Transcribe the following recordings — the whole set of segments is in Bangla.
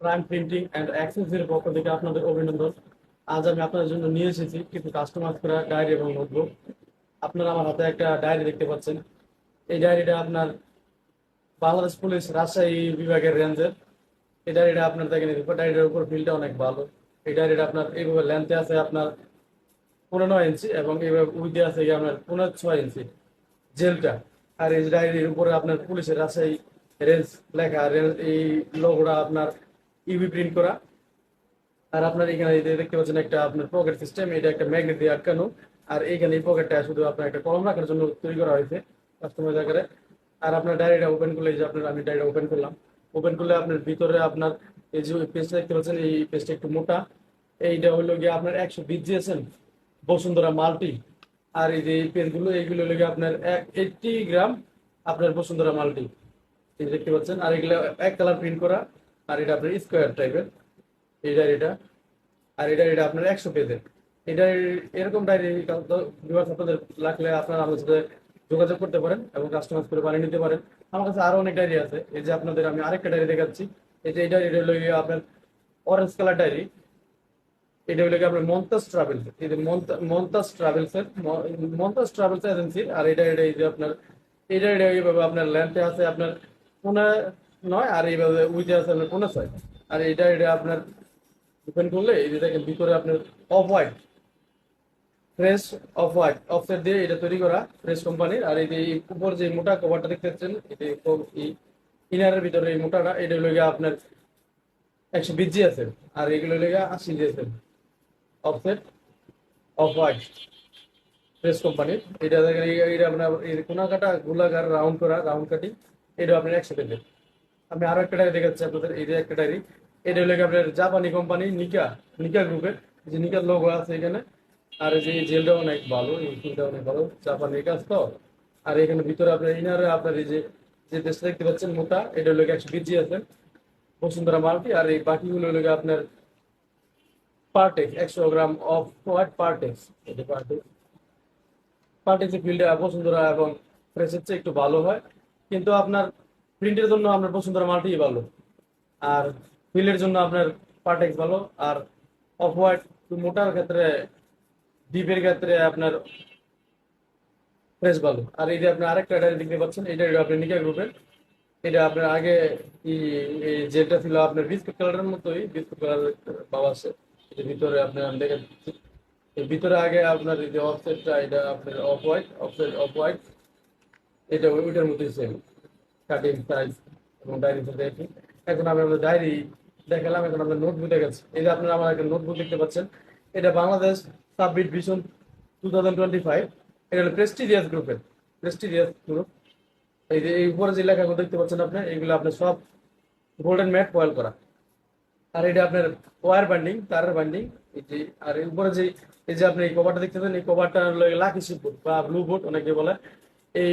প্রাইম প্রিন্টিং অ্যান্ড অ্যাক্সেসরির পক্ষ থেকে আপনাদের অভিনন্দন। আজ আমি আপনাদের জন্য নিয়ে এসেছি কিছু কাস্টমাইজ করা ডায়েরি এবং নোটবুক আপনারা আমার হাতে একটা ডায়েরি দেখতে পাচ্ছেন। এই ডায়েরিটা আপনার বাংলাদেশ পুলিশ রাজশাহী বিভাগের রেঞ্জের। এই ডায়েরিটা আপনার দেখেন ডায়েরিটার উপর বিলটা অনেক ভালো। এই ডায়েরিটা আপনার এইভাবে লেন্থে আছে আপনার পনেরো ইঞ্চি এবং এইভাবে উইথে আছে আপনার পনেরো ছয় ইঞ্চি জেলটা। আর এই ডায়েরির উপরে আপনার পুলিশের রাজশাহী রেঞ্জ লেখা। রেঞ্জ, এই লোগোটা আপনার ইউভি প্রিন্ট করা। আর আপনার এখানে দেখতে পাচ্ছেন একটা আপনার পকেট সিস্টেম এটা একটা ম্যাগনেট দিয়ে আটকানো। আর এইখানে এই পকেটটা শুধু আপনার একটা কলম রাখার জন্য তৈরি করা হয়েছে কাস্টমাইজ আকারে। আর আপনার ডায়েরিটা ওপেন করলে যে আপনার, আমি ডায়েরিটা ওপেন করলাম। ওপেন করলে আপনার ভিতরে আপনার এই যে পেজটা দেখতে পাচ্ছেন, এই পেজটা একটু মোটা। এইটা হলো গিয়ে আপনার একশো বিশ দিয়েছেন বসুন্ধরা মাল্টি। আর এই যে এই পেজগুলো এইগুলো হলো গিয়ে আপনার এক এইটটি গ্রাম আপনার বসুন্ধরা মাল্টি। দেখতে পাচ্ছেন, আর এগুলো এক কালার প্রিন্ট করা। আর এটা আপনার স্কোয়ার টাইপের এই ডায়েরিটা আর এই ডায়েরিটা আপনার একশো পেজের। ডায়েরি এরকম ডায়েরি আপনাদের লাগলে আপনারা আমার সাথে যোগাযোগ করতে পারেন এবং কাস্টমাইজ করে বানিয়ে নিতে পারেন। আমার কাছে আরও অনেক ডায়েরি আছে। এই যে আপনাদের আমি আরেকটা ডায়েরি দেখাচ্ছি। এই যে এই ডায়েরিটা হলো আপনার অরেঞ্জ কালার ডায়েরি এটা হলো আপনার মন্তাস ট্রাভেলস এই যে মন্তাস ট্রাভেলস এর মন্তাস ট্রাভেলস এজেন্সির আর এটা এটা এই যে আপনার, এটা এটা এইভাবে আপনার ল্যান্ডে আছে। আপনার পুনে নয়, আর এইভাবে উইথে আছে আপনার পুনে ছয় আর এটা এটা আপনার ওপেন করলে দেখেন, ভিতরে আপনার off white fresh off white offset দিয়ে এটা তৈরি করা ফ্রেশ কোম্পানির আর এই যে উপর যে মোটা কভারটা দেখতে পাচ্ছেন, এটা এই ইনারের ভিতরে এই মোটাটা, এটা হলো গিয়ে আপনার একশো বিশ জি আছে। আর এগুলো হলো গিয়ে আশি জি আছে। অফসেট অফ হোয়াইট ফ্রেশ কোম্পানির এটা দেখেন এটা আপনার, এই কোনা কাটা গোলাকার রাউন্ড করা রাউন্ড কাটিং এটা আপনার একশো পেজে আমি আরও একটা ডায়েরি দেখাচ্ছি আপনাদের, এই যে একটা ডায়েরি এটা হলো আপনার জাপানি কোম্পানি নিকা নিকা গ্রুপের যে নিকার লোগো আছে এখানে। আর যে জেলটা অনেক ভালো, এই ফুলটা অনেক ভালো, জাপানি কাজ তো। আর এখানে ভিতরে আপনার ইনারে আপনার এই যে যে দেশটা দেখতে পাচ্ছেন মোটা, এটা হলো একশো বিজি আছে, বসুন্ধরা মাল্টি। আর এই বাকিগুলো হলো আপনার পার্টেক্স একশো গ্রাম অফ হোয়াইট পার্টেক্স এটা পার্টেক্স পার্টেক্সের ফিল্ডে বসুন্ধরা এবং ফ্রেশের চেয়ে একটু ভালো হয়। কিন্তু আপনার প্রিন্টের জন্য আপনার বসুন্ধরা মাল্টিই ভালো। আর ফিল্ডের জন্য আপনার পার্টেক্স ভালো। আর অফ হোয়াইট মোটার ক্ষেত্রে ডিপের ক্ষেত্রে আপনার ফ্রেশ ভালো। আর যে আপনি আরেকটা ডায়েরি দেখতে পাচ্ছেন এটা হলো আপনার নিকা গ্রুপের। এটা আপনার আগে এই জেলটা ছিল আপনার বিস্কুট কালারের মতোই, বিস্কুট কালার পাওয়া আছে। এর ভিতরে আপনার আমি দেখে দিচ্ছি। এর ভিতরে আগে আপনার এই যে অফসেটটা এটা আপনার off white offset off white এটা ওই- ওইটার মতোই সেম কাটিং সাইজ এবং ডায়েরি দেখি। এখন আমি আমাদের ডায়েরি দেখালাম, এখন আপনার নোটবুক দেখাচ্ছি এই যে আপনারা আমার একটা নোটবুক দেখতে পাচ্ছেন, এটা Bangladesh submit vision two thousand twenty five এটা হলো প্রেস্টিজিয়াস গ্রুপের প্রেস্টিজিয়াস গ্রুপ এই যে এই উপরে যে লেখাগুলো দেখতে পাচ্ছেন আপনি, এগুলো আপনার সব গোল্ডেন ম্যাট ফয়েল করা। আর এটা আপনার ওয়ার বান্ডিং তারের বান্ডিং এই যে, আর এর উপরে যে, এই যে আপনি এই কভারটা দেখতেছেন এই কভারটা হলো লাকি শিপ বোর্ড বা ব্লু বোর্ড অনেকে বলে। এই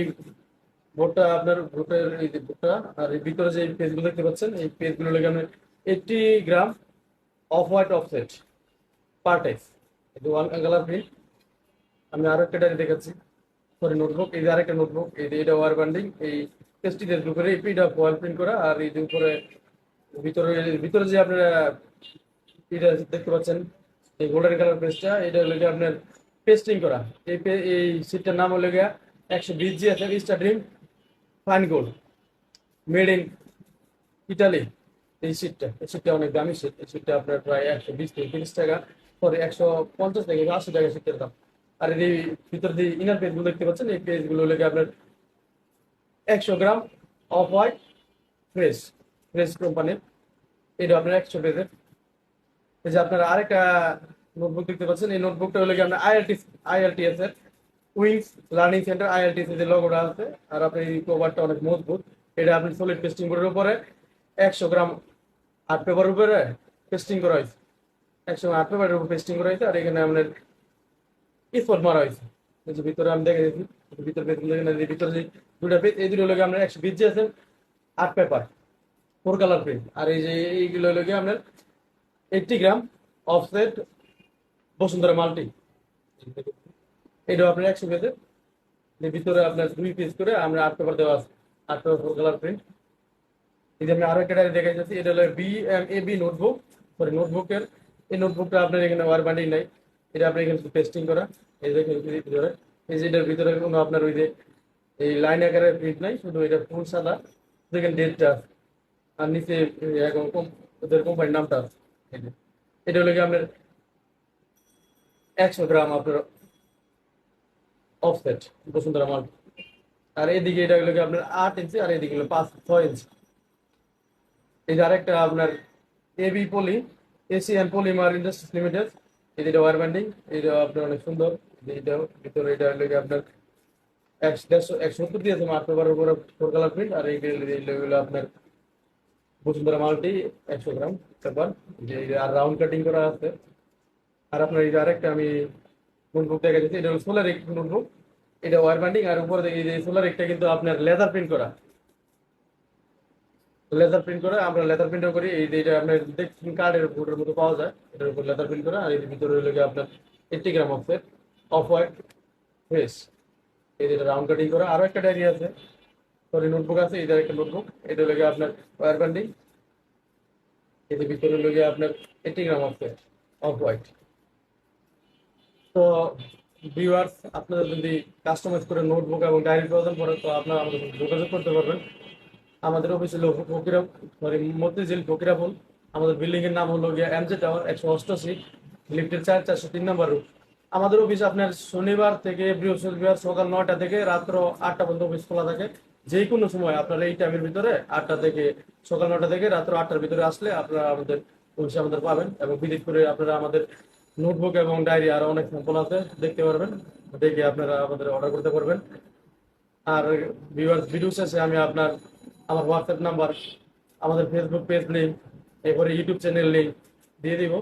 বোর্ডটা আপনার বোর্ডের এই যে বোর্ডটা আর এই ভিতরে যে পেজগুলো দেখতে পাচ্ছেন, এই পেজগুলো লেগে আপনার eighty gram off white offset Partex এটা ওয়ান কালার প্রিন্ট আমি আরও একটা ডায়েরি দেখাচ্ছি। সরি নোটবুক এই যে আরেকটা নোটবুক এই যে এটা ওয়ার বান্ডিং এই টেস্টিদের উপরে এই পিটা ফয়েল প্রিন্ট করা, আর এই যে উপরে, ভিতরে ভিতরে যে আপনারা এটা দেখতে পাচ্ছেন, এই গোল্ডেন কালার পেস্টটা এটা হলো আপনার পেস্টিং করা। এই এই সিটটার নাম হলো গিয়া একশো বিশ জি আছে star dream fine gold made in Italy এই সিটটা এই সিটটা অনেক দামি সিট এই সিটটা আপনার প্রায় একশো বিশ থেকে তিরিশ টাকা, পরে একশো পঞ্চাশ থেকে আশি টাকা সিটের দাম। আর এই ভিতর দিয়ে ইনার পেজগুলো দেখতে পাচ্ছেন, এই পেজগুলো হলো গিয়ে আপনার একশো gram off white fresh fresh কোম্পানির এটা আপনার একশো পেজের এই যে আপনার আরেকটা নোটবুক দেখতে পাচ্ছেন, এই নোটবুকটা হলো আপনার আইএলটি আইএলটিএস এর উইংস লার্নিং সেন্টার আইএলটিএস এর যে লোগোটা আছে, আর আপনার এই কভারটা অনেক মজবুত। এটা আপনি সলিড পেস্টিং বোর্ডের উপরে একশো গ্রাম আর্ট পেপারের উপরে পেস্টিং করা হয়েছে। একশো আর্ট পেপারের উপর পেস্টিং করা হয়েছে, আর এখানে আপনার স্পট মারা হয়েছে। যে ভিতরে আমি দেখে দিচ্ছি ভিতরে এই ভিতরে যে দুটা পেজ এই দুটো লোকে আপনার একশো বিশ আছে আট পেপার ফোর কালার প্রিন্ট আর এই যে এইগুলো গিয়ে আপনার eighty gram offset Bashundhara multi. এটা আপনার একশো পেজের এর ভিতরে আপনার দুই পিস করে আমরা আট পেপার দেওয়া আছে। আট পেপার ফোর কালার প্রিন্ট এই যে আমি আরও একটা দেখাই যাচ্ছি, এটা হলো B M A B notebook sorry নোটবুকের এই নোটবুকটা আপনার এখানে ওয়ার বান্ডিং নাই। এটা আপনার এখানে পেস্টিং করা। এই দেখেন ভিতরে। এই যে এটার ভিতরে কোনো আপনার ওই যে এই লাইন আকারের প্রিন্ট নাই, শুধু এটা ফুল সাদা। দেখেন ডেটটা আর নিচে এখন কম- ওদের কোম্পানির নামটা আছে। এটা হলো কি আপনার একশো গ্রাম আপনার অফসেট বসুন্ধরা মাল আর এদিকে এটা হলো কি আপনার আট ইঞ্চি আর এদিকে হলো পাঁচ, ছয় ইঞ্চি এই যে আরেকটা আপনার AB poly Asian polymer industries limited এটা ওয়ার ব্যান্ডিং এটা আপনার অনেক সুন্দর এটা ভিতরে এটা হলো আপনার একশো দেড়শো, একশো সত্তর দিয়েছে মার্ক পেপারের উপরে ফোর কালার প্রিন্ট আর এই হলো আপনার বসুন্ধরা মালটি একশো গ্রাম পেপার আর রাউন্ড কাটিং করা আছে। আর আপনার এই আরেকটা আমি নোটবুক দেখা যাচ্ছে এটা হলো সোলার নোটবুক এটা ওয়ার ব্যান্ডিং আর উপরে দেখি যে সোলার একটা কিন্তু আপনার লেদার প্রিন্ট করা। লেদার প্রিন্ট করা, আমরা লেদার প্রিন্টও করি, এই যে এটা আপনার দেখছেন কার্ডের বোর্ডের মতো পাওয়া যায়, এটার উপর লেদার প্রিন্ট করা, আর এর ভিতরে হলো আপনার eighty gram offset off white face এই যেটা রাউন্ড কাটিং করা, আরও একটা ডায়েরি আছে সরি নোটবুক আছে এটা একটা নোটবুক এটা হলো আপনার ওয়ার ব্যান্ডিং এর ভিতরে হলো আপনার eighty gram offset off white তো ভিউয়ার্স আপনারা যদি কাস্টমাইজ করে নোটবুক এবং ডায়েরি প্রয়োজন পড়ে তো আপনারা আমাদের যোগাযোগ করতে পারবেন। আমাদের অফিস হলো ফকিরা সরি মতিঝিল ফকিরাপুল আমাদের বিল্ডিং এর নাম হলো গিয়া এমজে টাওয়ার একশো অষ্টআশি। লিফটের চার চারশো তিন নম্বর রুট আমাদের অফিস আপনার শনিবার থেকে বৃহস্পতিবার সকাল নয়টা থেকে রাত্র আটটা পর্যন্ত অফিস খোলা থাকে। যে কোনো সময় আপনারা এই টাইমের ভিতরে আটটা থেকে সকাল নটা থেকে রাত্র আটটার ভিতরে আসলে আপনারা আমাদের অফিসে আমাদের পাবেন এবং ভিজিট করে আপনারা আমাদের নোটবুক এবং ডায়েরি আরও অনেক স্যাম্পল আছে, দেখতে পারবেন। দেখে আপনারা আমাদের অর্ডার করতে পারবেন। আর ভিউয়ার্স ভিডিও শেষে আমি আপনার আমার হোয়াটসঅ্যাপ নাম্বার আমাদের ফেসবুক পেজ লিঙ্ক এরপরে ইউটিউব চ্যানেল লিঙ্ক দিয়ে দিব।